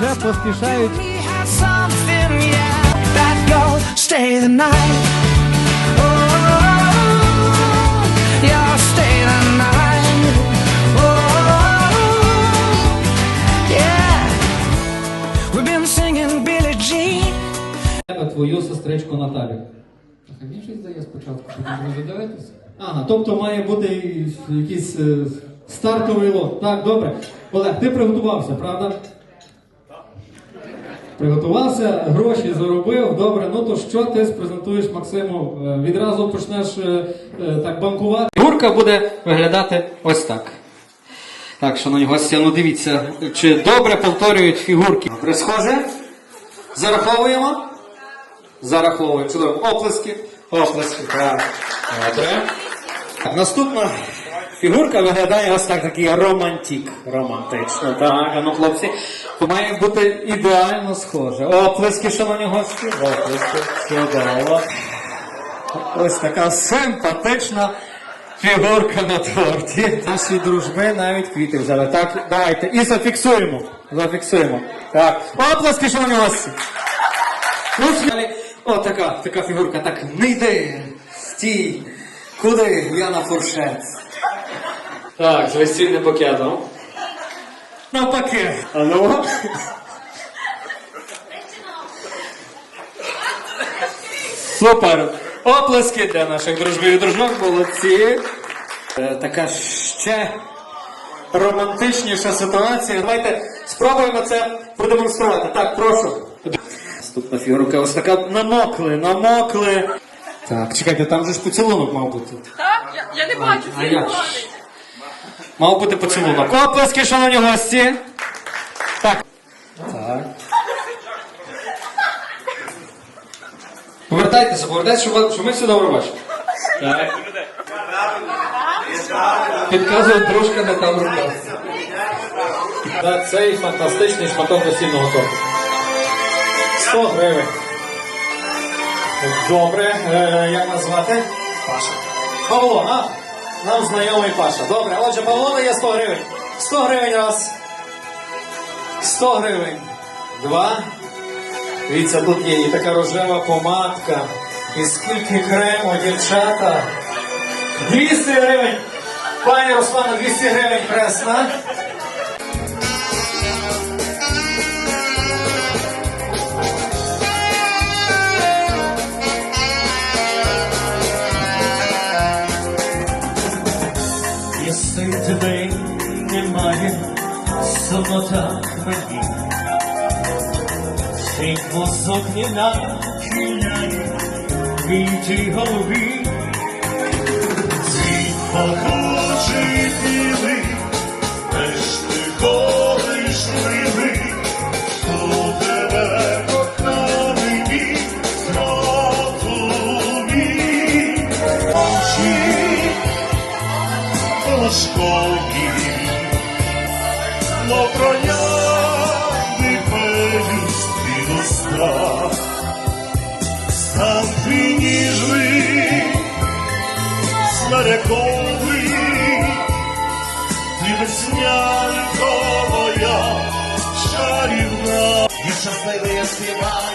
вже поспішають me has something, yeah. That girl, stay the night. Oh. Oh, yeah. We've been singing Billie Jean. тебе твою сестричку Наталю. А мені щось здає спочатку, потім буду дивитися. Ага, тобто має бути якийсь е, стартовий лот. Так, добре. Олег, ти приготувався, правда? Приготувався, гроші заробив, добре. Ну то що ти презентуєш Максиму? Е, Відразу почнеш е, е, так банкувати. Фігурка буде виглядати ось так. Так, шановні гості, ну дивіться, чи добре повторюють фігурки. Добре, схоже? Зараховуємо? Зараховуємо. Чудово. Оплески. Оплески. Так. Добре. Наступна фігурка виглядає ось так такий романтик. Романтично. Так, ну хлопці. Має бути ідеально схоже. Оплески, шановні гості. Оплески. Чудово. Ось така симпатична фігурка на торті. Наші дружби навіть квіти взяли. Так, давайте. І зафіксуємо. Зафіксуємо. Так. Оплески, шановні гості. О, така, така фігурка, так, не йди, стій, куди, я на фуршет. Так, з весільним пакетом. Навпаки. А ну. Супер. Оплески для наших дружбів і дружок, молодці. Е, Така ще романтичніша ситуація. Давайте спробуємо це продемонструвати. Так, прошу. Наступна фігурка ось така намокли, намокли. Так, чекайте, там же ж поцілунок мав бути. Я, я не бачу, А як? Мав бути поцілунок. Оплески, шановні гості. Так. Так. Повертайтеся, повертайтеся, щоб, ви- щоб ми все добре бачили. Так. Підказує дружка не там рука. За цей фантастичний шматок весільного торту. 100 гривень. Добре, е, як назвати? Паша. Павло, а? Нам знайомий Паша. Добре, отже, Павло дає 100 гривень. 100 гривень раз. 100 гривень. Два. Дивіться, тут є і така рожева помадка. І скільки крему, дівчата. 200 гривень. Пані Руслана, 200 гривень кресна. Самота мені. Цей мозок не нахиляє, війти голові. Світ пахучий білий, теж ти ходиш livий, хто тебе коханий, зрозумій. Очі Москові, но проняли пелюстки страх, сам ти ніжний, снаряковий, ти веснянка моя чарівна. Я щасливий, я співаю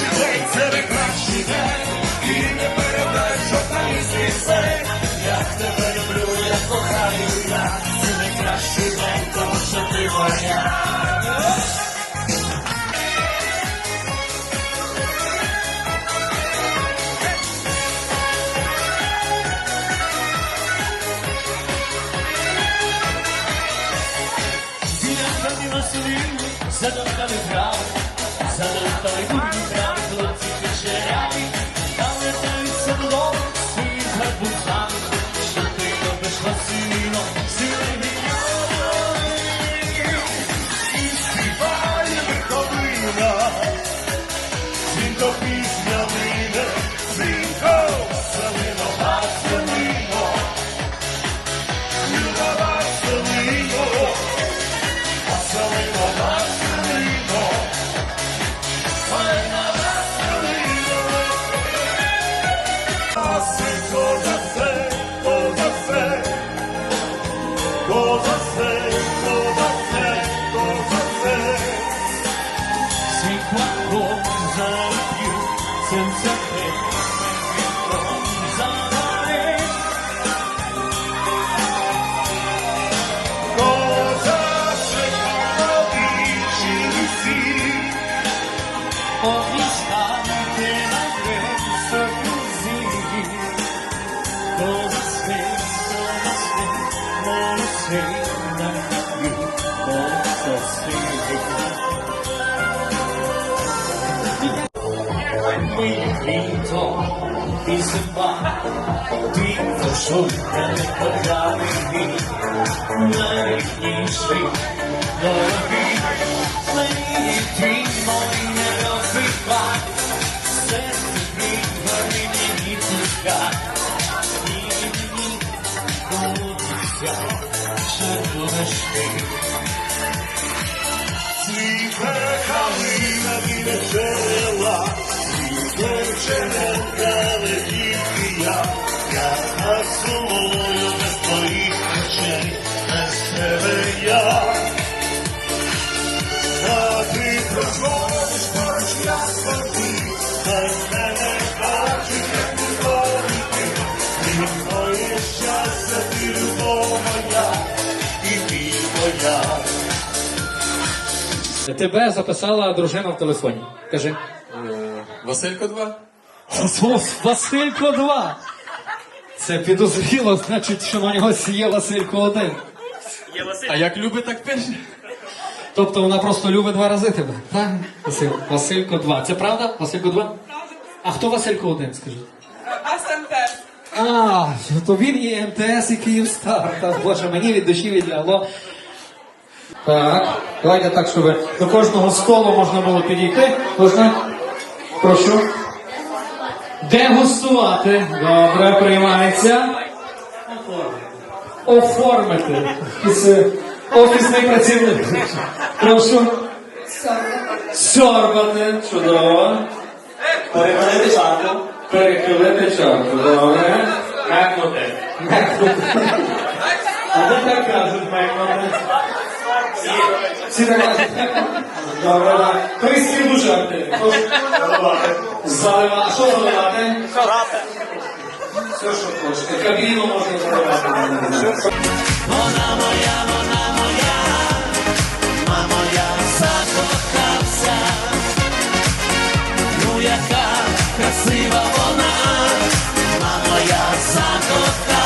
Congratulations. Mi invito ti sembra ti sogna le parlavi najbliższy nowi Lejki moi nie rozrywa Serce grywa mnie nie widzę I nikt budzia Czerwone szwy світе калина і весела, Тебе записала дружина в телефоні. Кажи. Василько 2? Василько 2. Це підозріло, значить, що на нього є Василько 1. А як любить, так пише. Тобто вона просто любить два рази тебе. Так? Василь, Василько 2. Це правда? Василько 2? А хто Василько 1, скажи? СМТ. А, то він є МТС і Київстар. Та, Боже, мені від душі відлягло. Так, давайте так, щоб до кожного столу можна було підійти. Можна? Прошу. Дегустувати. Добре, приймається. Оформити. Е, Офісний працівник. Прошу. Сьорбати. Чудово. Перехилити чарку. Перехилити чарку. Добре. Мекнути. Мекнути. А де так кажуть мекнути? Всі так. Добре, так. Кристі дуже активні. Залива. А що заливати? Все, що хочете. Кабіну можна заливати. Вона моя, вона моя Мамо, я закохався Ну яка красива вона Мамо, я закохався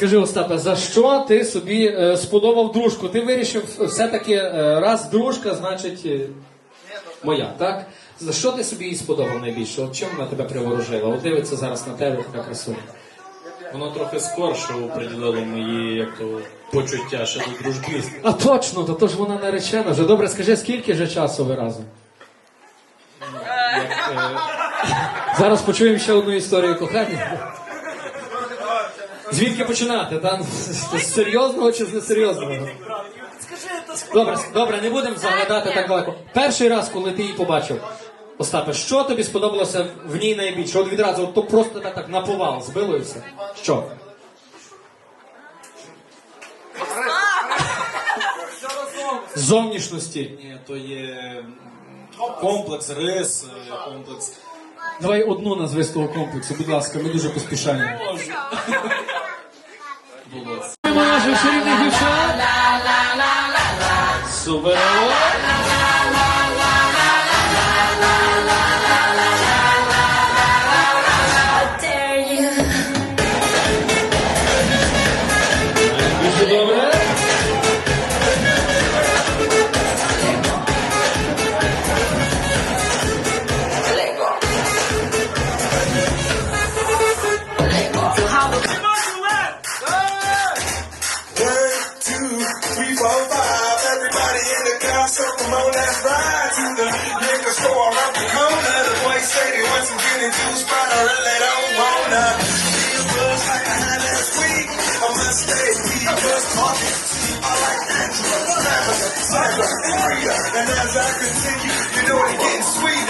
Скажи, Остапе, за що ти собі е, сподобав дружку? Ти вирішив все-таки е, раз дружка, значить е, моя, так? За що ти собі її сподобав найбільше? От чим вона тебе приворожила? От дивиться зараз на тебе така красуня. Воно трохи скорше оприділило мої як то, почуття ще до дружби. А точно, то, то ж вона наречена. Вже добре, скажи, скільки вже часу ви разом? Зараз почуємо ще одну історію кохання. Звідки починати? Там з серйозного чи з несерйозного? Добре, добре, не будемо заглядати так далеко. Перший раз, коли ти її побачив, Остапе, що тобі сподобалося в ній найбільше? От відразу, от то просто так, так наповал, збило і все. Що? Зовнішності. Ні, то є комплекс рис, е, комплекс. Давай одну назви з того комплексу, будь ласка, ми дуже поспішаємо. Session in Houston. Super. As I continue, you know it's getting sweeter.